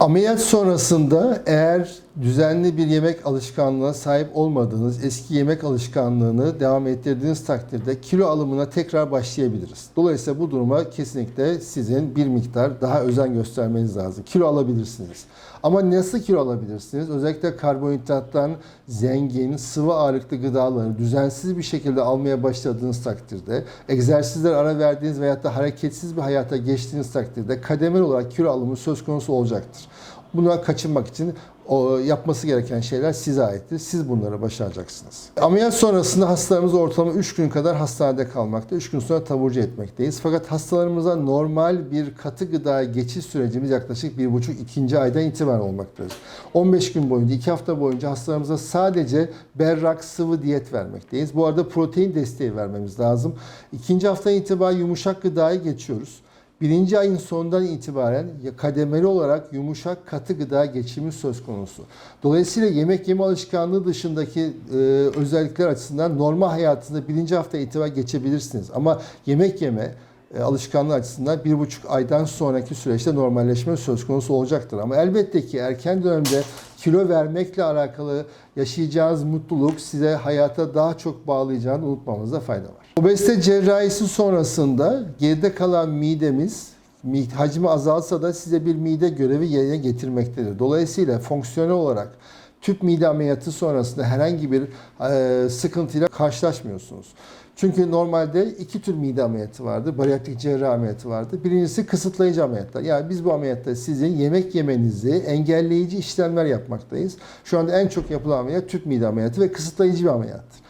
Ameliyat sonrasında eğer düzenli bir yemek alışkanlığına sahip olmadığınız, eski yemek alışkanlığını devam ettirdiğiniz takdirde kilo alımına tekrar başlayabiliriz. Dolayısıyla bu duruma kesinlikle sizin bir miktar daha özen göstermeniz lazım. Kilo alabilirsiniz. Ama nasıl kilo alabilirsiniz? Özellikle karbonhidrattan zengin, sıvı ağırlıklı gıdaları düzensiz bir şekilde almaya başladığınız takdirde, egzersizler ara verdiğiniz veyahut da hareketsiz bir hayata geçtiğiniz takdirde kademeli olarak kilo alımı söz konusu olacaktır. Buna kaçınmak için o yapması gereken şeyler size aittir. Siz bunları başaracaksınız. Ameliyat sonrasında hastalarımız ortalama 3 gün kadar hastanede kalmakta. 3 gün sonra taburcu etmekteyiz. Fakat hastalarımıza normal bir katı gıdaya geçiş sürecimiz yaklaşık 1,5-2. aydan itibaren olmaktadır. 15 gün boyunca, 2 hafta boyunca hastalarımıza sadece berrak sıvı diyet vermekteyiz. Bu arada protein desteği vermemiz lazım. İkinci haftadan itibaren yumuşak gıdaya geçiyoruz. Birinci ayın sonundan itibaren kademeli olarak yumuşak katı gıda geçimi söz konusu. Dolayısıyla yemek yeme alışkanlığı dışındaki e, özellikler açısından normal hayatında birinci hafta itibaren geçebilirsiniz. Ama yemek yeme alışkanlığı açısından bir buçuk aydan sonraki süreçte normalleşme söz konusu olacaktır. Ama elbette ki erken dönemde kilo vermekle alakalı yaşayacağınız mutluluk size hayata daha çok bağlayacağını unutmamızda fayda var. Obezite cerrahisi sonrasında geride kalan midemiz mi- hacmi azalsa da size bir mide görevi yerine getirmektedir. Dolayısıyla fonksiyonel olarak tüp mide ameliyatı sonrasında herhangi bir e, sıkıntıyla karşılaşmıyorsunuz. Çünkü normalde iki tür mide ameliyatı vardır. Bariyatrik cerrahi ameliyatı vardır. Birincisi kısıtlayıcı ameliyatlar. Yani biz bu ameliyatta sizin yemek yemenizi engelleyici işlemler yapmaktayız. Şu anda en çok yapılan ameliyat tüp mide ameliyatı ve kısıtlayıcı bir ameliyattır.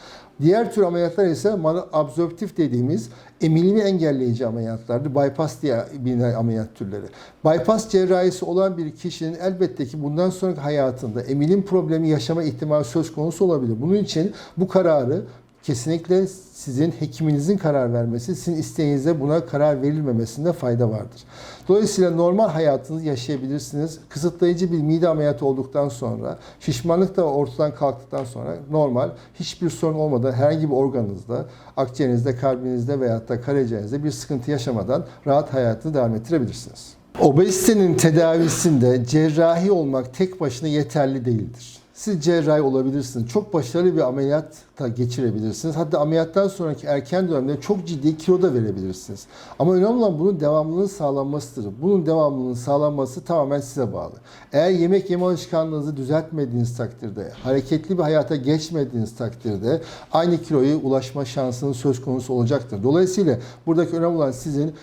Diğer tür ameliyatlar ise absorptif dediğimiz emilimi engelleyici ameliyatlardır. Bypass diye bilinen ameliyat türleri. Bypass cerrahisi olan bir kişinin elbette ki bundan sonraki hayatında emilim problemi yaşama ihtimali söz konusu olabilir. Bunun için bu kararı kesinlikle sizin hekiminizin karar vermesi, sizin isteğinizde buna karar verilmemesinde fayda vardır. Dolayısıyla normal hayatınızı yaşayabilirsiniz. Kısıtlayıcı bir mide ameliyatı olduktan sonra, şişmanlık da ortadan kalktıktan sonra normal, hiçbir sorun olmadan herhangi bir organınızda, akciğerinizde, kalbinizde veyahut da karaciğerinizde bir sıkıntı yaşamadan rahat hayatını devam ettirebilirsiniz. Obezitenin tedavisinde cerrahi olmak tek başına yeterli değildir. Siz cerrahi olabilirsiniz. Çok başarılı bir ameliyat da geçirebilirsiniz. Hatta ameliyattan sonraki erken dönemde çok ciddi kilo da verebilirsiniz. Ama önemli olan bunun devamlılığının sağlanmasıdır. Bunun devamlılığının sağlanması tamamen size bağlı. Eğer yemek yeme alışkanlığınızı düzeltmediğiniz takdirde, hareketli bir hayata geçmediğiniz takdirde aynı kiloyu ulaşma şansınız söz konusu olacaktır. Dolayısıyla buradaki önemli olan sizin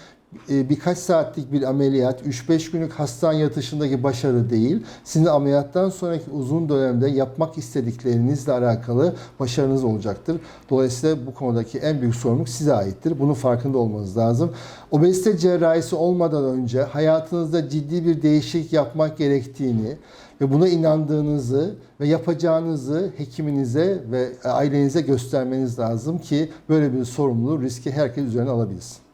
birkaç saatlik bir ameliyat, 3-5 günlük hastane yatışındaki başarı değil, sizin ameliyattan sonraki uzun dönemde yapmak istediklerinizle alakalı başarınız olacaktır. Dolayısıyla bu konudaki en büyük sorumluluk size aittir. Bunun farkında olmanız lazım. Obezite cerrahisi olmadan önce hayatınızda ciddi bir değişiklik yapmak gerektiğini ve buna inandığınızı ve yapacağınızı hekiminize ve ailenize göstermeniz lazım ki böyle bir sorumluluğu, riski herkes üzerine alabilsin.